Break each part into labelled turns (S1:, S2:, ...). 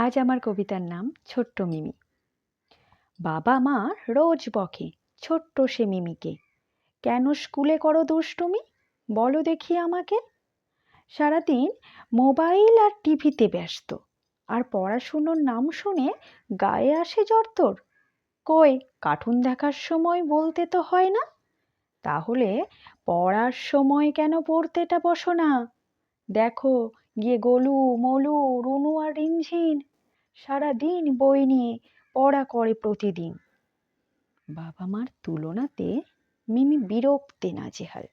S1: আজ আমার কবিতার নাম ছোট্ট মিমি। বাবা মা রোজ বকে, ছোট্ট সে মিমিকে। কেন স্কুলে করো দুষ্টুমি? বলো দেখি আমাকে। সারাদিন মোবাইল আর টিভিতে ব্যস্ত। আর পড়াশুনোর নাম শুনে গায়ে আসে জ্বর তোর। কই, কার্টুন দেখার সময় বলতে তো হয় না। তাহলে পড়ার সময় কেন পড়তেটা বসো না? দেখো গিয়ে গোলু, মোলু, রুনু আর রিনঝিন সারাদিন বই নিয়ে পড়া করে প্রতিদিন। বাবা মার তুলনাতে মিমি বিরক্তে নাজেহাল।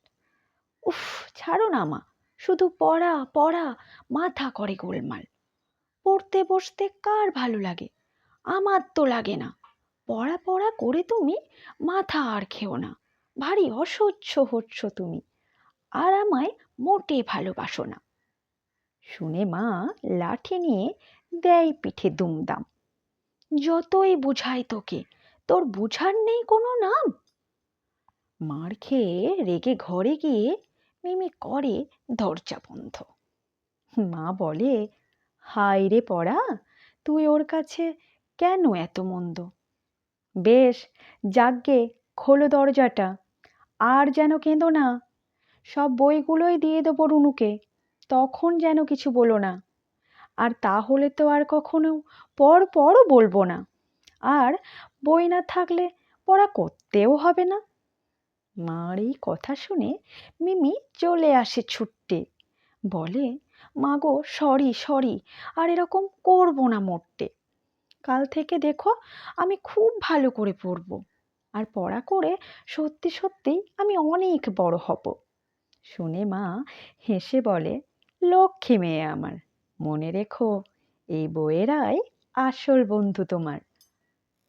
S1: উফ, ছাড়ো না মা, শুধু পড়া পড়া, মাথা করে গোলমাল। পড়তে বসতে কার ভালো লাগে? আমার তো লাগে না। পড়া পড়া করে তুমি মাথা আর খেও না। ভারী অসহ্য হচ্ছ তুমি। আর আমায় মোটে ভালোবাসো না। শুনে মা লাঠি নিয়ে দেয় পিঠে দুমদাম। যতই বুঝাই তোকে, তোর বুঝার নেই কোনো নাম। মার খেয়ে রেগে ঘরে গিয়ে মিমি করে দরজা বন্ধ। মা বলে, হায় রে পড়া, তুই ওর কাছে কেন এত মন্দ? বেশ যাগ্গে খোলো দরজাটা, আর যেন কেঁদো না। সব বইগুলোই দিয়ে দেবো রুনুকে। তখন যেন কিছু বলো না। আর তাহলে তো আর কখনো পর পরও বলব না। আর বই না থাকলে পড়া করতেও হবে না। মার এই কথা শুনে মিমি চলে আসে ছুট্টে বলে, মা গো, সরি সরি, আর এরকম করব না মোটে কাল থেকে দেখো আমি খুব ভালো করে পড়ব। আর পড়া করে সত্যি সত্যিই আমি অনেক বড় হব। শুনে মা হেসে বলে লক্ষ্মী মেয়ে আমার। মনে রেখো এই বইয়েরাই আসল বন্ধু তোমার।